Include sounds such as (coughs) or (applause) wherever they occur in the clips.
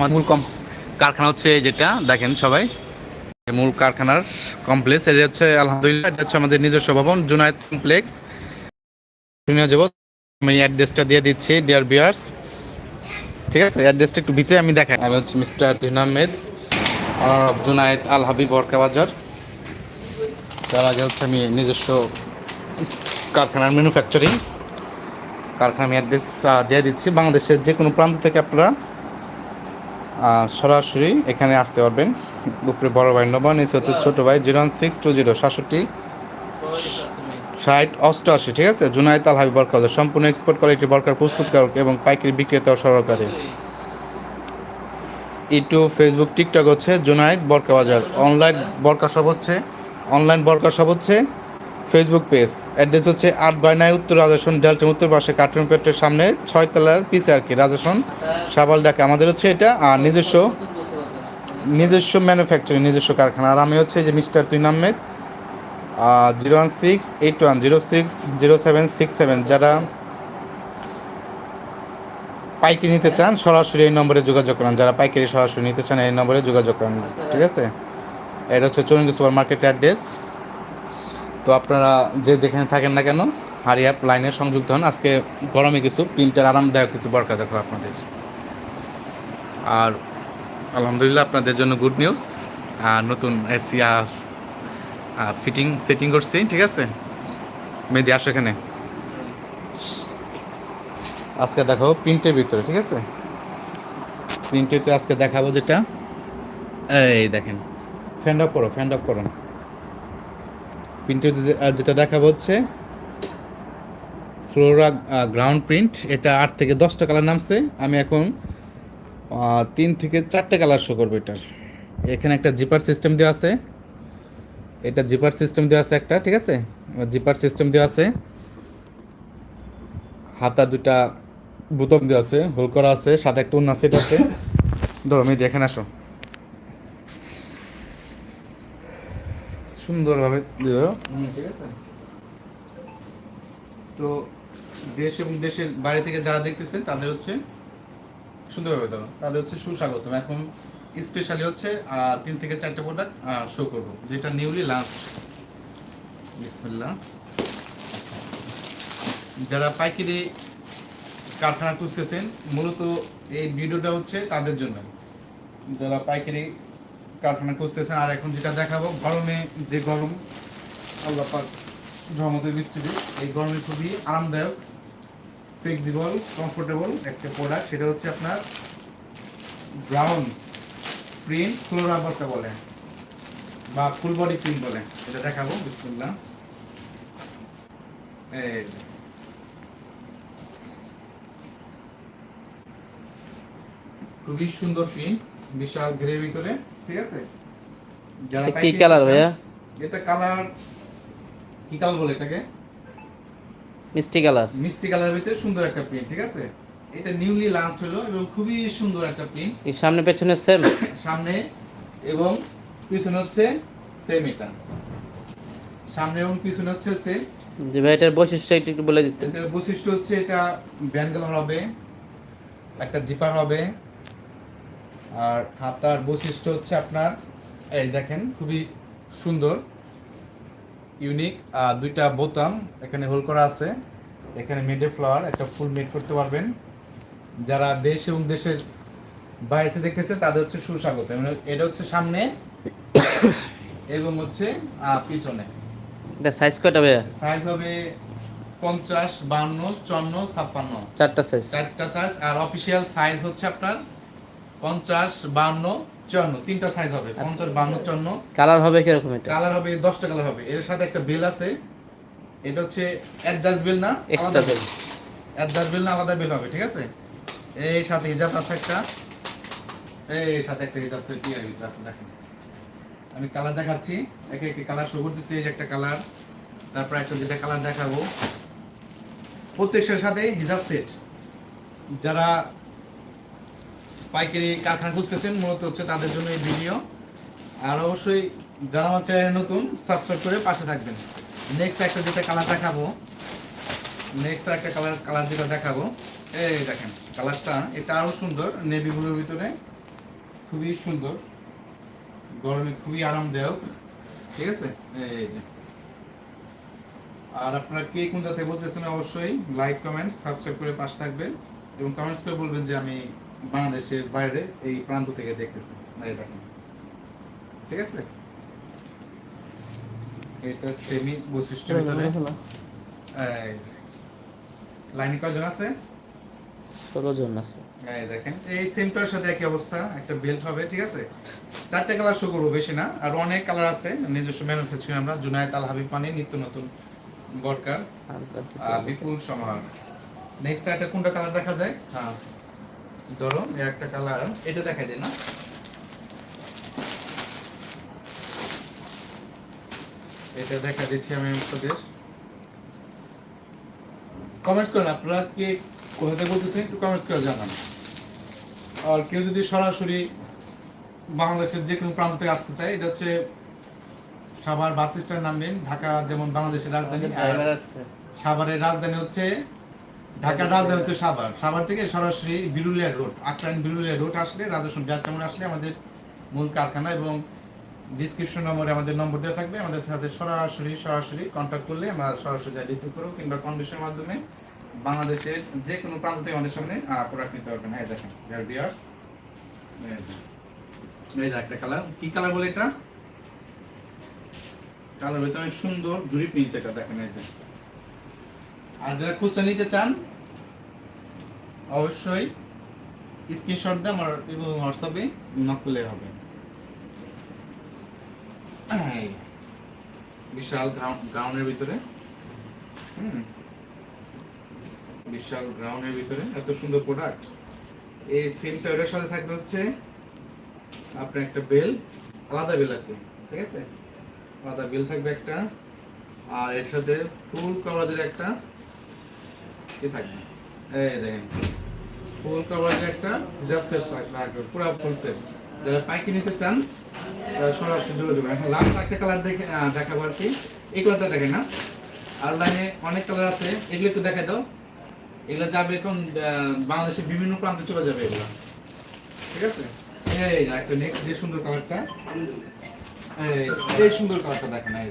আমার মূল কম কারখানা হচ্ছে যেটা, দেখেন সবাই। মূল কারখানার কমপ্লেক্স এটা হচ্ছে আলহামদুলিল্লাহ, এটা হচ্ছে আমাদের নিজস্ব ভবন, জুনায়েদ কমপ্লেক্স শুনে যাব, আমি অ্যাড্রেসটা দিয়ে দিচ্ছি ডিয়ার বিয়ার্স ঠিক আছে অ্যাড্রেসটা একটু ভিতরে আমি দেখাই। আমি হচ্ছে মিস্টার তুহিন আহমেদ জুনায়েদ আল হাবিব বরকা বাজার। তার আগে হচ্ছে আমি নিজস্ব কারখানার ম্যানুফ্যাকচারিং কারখানা আমি অ্যাড্রেস দিয়ে দিচ্ছি। বাংলাদেশের যে কোনো প্রান্ত থেকে আপনারা সরাসরি এখানে আসতে পারবেন। উপরে বড় ভাই নবান নিচে হচ্ছে ছোটো ভাই জিরো সিক্স টু জিরো, সাতষট্টি। ষাট অষ্টআশি, ঠিক আছে? জুনায়দ আল হাবিব বরকার সম্পূর্ণ এক্সপোর্ট কোয়ালিটি বরকার প্রস্তুতকারক এবং পাইকারি বিক্রেতা ও সরকারি। ইউটিউব ফেসবুক টিকটক হচ্ছে জুনাইদ বরকা বাজার অনলাইন বরকা সব হচ্ছে অনলাইন বরকা সব হচ্ছে ফেসবুক পেজ অ্যাড্রেস হচ্ছে আট বাই নয় উত্তর রাজাসন ডেল্টার উত্তর পাশে কার্টুন পেটের সামনে ছয় তলার পিছে আর কি রাজাসন সাবাল ডাকে আমাদের হচ্ছে এটা আর নিজস্ব নিজস্ব ম্যানুফ্যাকচারিং নিজস্ব কারখানা। আর আমি হচ্ছে যে mister Tuhin Ahmed zero one six eight one zero six zero seven six seven যারা পাইকারি নিতে চান, সরাসরি এই নম্বরে যোগাযোগ করেন। যারা পাইকারি সরাসরি নিতে চান, এই নম্বরে যোগাযোগ করেন। ঠিক আছে? এটা হচ্ছে চৌরঙ্গি সুপার মার্কেট অ্যাড্রেস তো আপনারা যে যেখানে থাকেন না কেন, হারিয়াপ লাইনে সংযুক্ত হন। আজকে গরমে কিছু প্রিন্টার আরামদায়ক কিছু বরকা দেখো আপনাদের। আর আলহামদুলিল্লাহ আপনাদের জন্য গুড নিউজ আর নতুন এসি আর ফিটিং সেটিং করছি, ঠিক আছে? মেহেদি, আসো এখানে। আজকে দেখো প্রিন্টের ভিতরে, ঠিক আছে? প্রিন্টের আজকে দেখাবো যেটা, এই দেখেন ফ্যান্ড অফ করো ফ্যান্ড অফ করো। প্রিন্টের যেটা দেখাবো হচ্ছে ফ্লোরা গ্রাউন্ড প্রিন্ট এটা আট থেকে দশটা কালার নামছে। আমি এখন তিন থেকে চারটে কালার শো করব এটার। এখানে একটা জিপার সিস্টেম দেওয়া আছে। এটা জিপার সিস্টেম দেওয়া আছে একটা, ঠিক আছে? জিপার সিস্টেম দেওয়া আছে। হাতা দুটা বোতাম দেওয়া আছে, হোল করা আছে, সাথে একটা উন্না সেট আছে। ধরো আমি দেখেন আসো। সুন্দরভাবে ঠিক আছে। তো দেশ এবং দেশের বাইরে থেকে যারা দেখতেছে তাদের হচ্ছে সুন্দরভাবে দাও। তাদের হচ্ছে সুস্বাগতম। এখন স্পেশালি হচ্ছে তিন থেকে চারটে প্রোডাক্ট শো করব। যেটা নিউলি লাঞ্চ বিসমিল্লাহ। যারা পাইকারি কারখানা খুঁজতেছেন, মূলত এই ভিডিওটা হচ্ছে তাদের জন্য। যারা পাইকারি কারখানা খুঁজতেছেন, আর এখন যেটা দেখাবো, গরমে যে গরম, আল্লাহ পাক বৃষ্টিতে এই গরমে খুবই আরামদায়ক ফ্লেক্সিবল কমফোর্টেবল একটা প্রোডাক্ট সেটা হচ্ছে আপনার ব্রাউন প্রিন্ট ফ্লোরা বলতে বলে বা ফুল বডি প্রিন্ট বলে এটা দেখাবো, বিসমিল্লাহ। এই খুবই সুন্দর প্রিন্ট বিশাল ঘেরের ভিতরে। ঠিক আছে? যারা কি কালার ভাইয়া? এটা কালার কি কালার বলে এটাকে? মিষ্টি কালার মিষ্টি কালারের ভিতরে সুন্দর একটা প্রিন্ট ঠিক আছে? এটা নিউলি লঞ্চ হলো এবং খুবই সুন্দর একটা প্রিন্ট সামনে পেছনে সেম (coughs) সামনে এবং পিছনে হচ্ছে সেম এটা। সামনে এবং পিছনে হচ্ছে সেম যে ভাই এটার বৈশিষ্ট্য একটু একটু বলে দিতে এটার বৈশিষ্ট্য হচ্ছে এটা ব্যান্ডেল হবে একটা জিপার হবে। আর হাতার বৈশিষ্ট্য হচ্ছে আপনার এই দেখেন খুবই সুন্দর ইউনিক আর দুইটা বোতাম এখানে হোল করা আছে। এখানে মেডে ফ্লাওয়ার একটা ফুল মেড করতে পারবেন। যারা দেশ এবং দেশের বাইরে দেখতেছে তাদের হচ্ছে সুস্বাগত। এটা হচ্ছে সামনে এবং হচ্ছে পিছনে। এটা সাইজ কয়টা হবে সাইজ হবে পঞ্চাশ বান্ন চুয়ান্ন ছাপ্পান্ন। চারটা সাইজ চারটা সাইজ আর অফিসিয়াল সাইজ হচ্ছে আপনার পঞ্চাশ বান্ন চুয়ান্ন। তিনটা সাইজ হবে। পঞ্চাশ বান্ন চুয়ান্ন। কালার হবে কীরকম এটা? কালার হবে দশটা কালার হবে। এর সাথে একটা বেল আছে। এটা হচ্ছে অ্যাডজাস্ট বেল না এক্সট্রা বেল। অ্যাডজাস্ট বেল না আলাদা বেল হবে ঠিক আছে? এই সাথে হিজাব আছে একটা। এই সাথে একটা হিজাব সেট ভিতরে আছে দেখেন। আমি কালার দেখাচ্ছি। একে একে কালার শো করতেছি এই যে একটা কালার তারপর একটা যেটা কালার দেখাবো। প্রত্যেকটার সাথে হিজাব সেট যারা পাইকারি কারখানা খুঁজতেছেন, মূলত হচ্ছে তাদের জন্য এই ভিডিও। আর অবশ্যই যারা আমার চ্যানেলে নতুন সাবস্ক্রাইব করে পাশে থাকবেন। নেক্সট একটা যেটা কালার দেখাবো। নেক্সট একটা কালার কালার যেটা দেখাবো। এই দেখেন কালারটা এটা আরও সুন্দর নেভিগুলোর ভিতরে। খুবই সুন্দর। গরমে খুবই আরামদায়ক। ঠিক আছে? এই যে। আর আপনারা কে কোন থেকে বলতেছেন অবশ্যই লাইক কমেন্ট সাবস্ক্রাইব করে পাশে থাকবেন। এবং কমেন্টস করে বলবেন যে আমি বাংলাদেশের বাইরে এই প্রান্ত থেকে দেখতেছি এই দেখেন। ঠিক আছে? এটা সেমি বৈশিষ্ট্যের ভিতরে। লাইনে কয়জন আছে? ষোলো জন আছে। এই দেখেন এই সেমটার সাথে একই অবস্থা একটা বেল্ট হবে ঠিক আছে? চারটে কালার শো করব বেশি না। আর অনেক কালার আছে নিজস্ব ম্যানুফ্যাকচারিং আমরা। জুনায়েদ আল হাবিব পানি নিত্য নতুন হবে। বিপুল সমাহার নেক্সট একটা কোনটা কালার দেখা যায়? হ্যাঁ ধরো একটা কালার এটা না। এটা দেখা দিচ্ছি আমি আপনাদের। কমেন্টস করেন আপনারা কে কোথা থেকে বলতেছেন একটু কমেন্টস করে জানান। আর কেউ যদি সরাসরি বাংলাদেশের যে কোনো প্রান্ত থেকে আসতে চায় এটা হচ্ছে সাভার বাস স্ট্যান্ড নামবেন ঢাকা যেমন বাংলাদেশের রাজধানী সাভারের রাজধানী হচ্ছে ঢাকার রাজধানী হচ্ছে সাভার। সাভার থেকে সরাসরি বিরুলিয়া রোড আক্রাইন বিরুলিয়া রোড আসলে, রাজস্থান ব্যাটকামন আসলে আমাদের মূল কারখানা এবং ডিসক্রিপশন নম্বরে আমাদের নম্বর দেওয়া থাকবে। আমাদের সাথে সরাসরি সরাসরি কন্ট্যাক্ট করলে আমরা সরাসরি যা রিসিভ করব কিংবা কন্ডিশনের মাধ্যমে বাংলাদেশের যে কোনো প্রান্ত থেকে আমাদের সামনে প্রোডাক্ট নিতে পারবেন। হ্যাঁ দেখেন বিয়ার্স এই একটা কালার কি কালার বলে এটা? কালার ভিতরে সুন্দর, জুড়ি প্রিন্ট এটা, দেখেন, এই যে। আর যারা খুচরা নিতে চান অবশ্যই স্ক্রিনশট দিয়ে আমার এবং হোয়াটসঅ্যাপে নক করলে হবে। বিশাল গ্রাউন্ডের ভিতরে। হুম। বিশাল গ্রাউন্ডের ভিতরে এত সুন্দর প্রোডাক্ট এই সেমটা ওটার সাথে থাকবে হচ্ছে আপনার একটা বেল আলাদা বেল কি ঠিক আছে? আলাদা বেল থাকবে একটা, আর এর সাথে ফুল কভারেজের একটা কি থাকবে। এই দেখেন। ফুল কভারেজের একটা হিজাব সেট থাকবে পুরো ফুল সেট যারা পাইকি নিতে চান সরাসরি যোগাযোগ। এখন লাস্ট একটা কালার দেখে দেখাবো আর কি। এই কালারটা দেখেন না। আর লাইনে অনেক কালার আছে। এগুলো একটু দেখাই দাও। এগুলো যাবে এখন বাংলাদেশের বিভিন্ন প্রান্তে চলে যাবে এগুলো। ঠিক আছে? এই একটা নেক্সট যে সুন্দর কালারটা এই সুন্দর কালারটা দেখেন, এই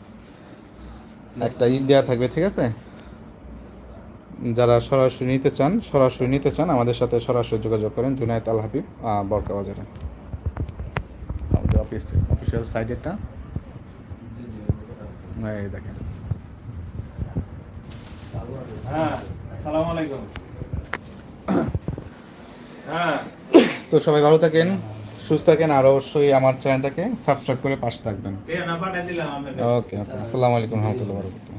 একটা ইট দেওয়া থাকবে ঠিক আছে? যারা সরাসরি নিতে চান সরাসরি নিতে চান আমাদের সাথে সরাসরি যোগাযোগ করেন জুনায়েত আল হাবিব বরকা বাজারে। আমাদের অফিস অফিসিয়াল সাইডেরটা এই দেখেন। হ্যাঁ তো সবাই ভালো থাকেন। সুস্থ থাকেন আর অবশ্যই আমার চ্যানেলটাকে সাবস্ক্রাইব করে পাশে থাকবেন। ওকে ওকে আসসালামু আলাইকুম রহমতুল্লাহ বরকাতুহ।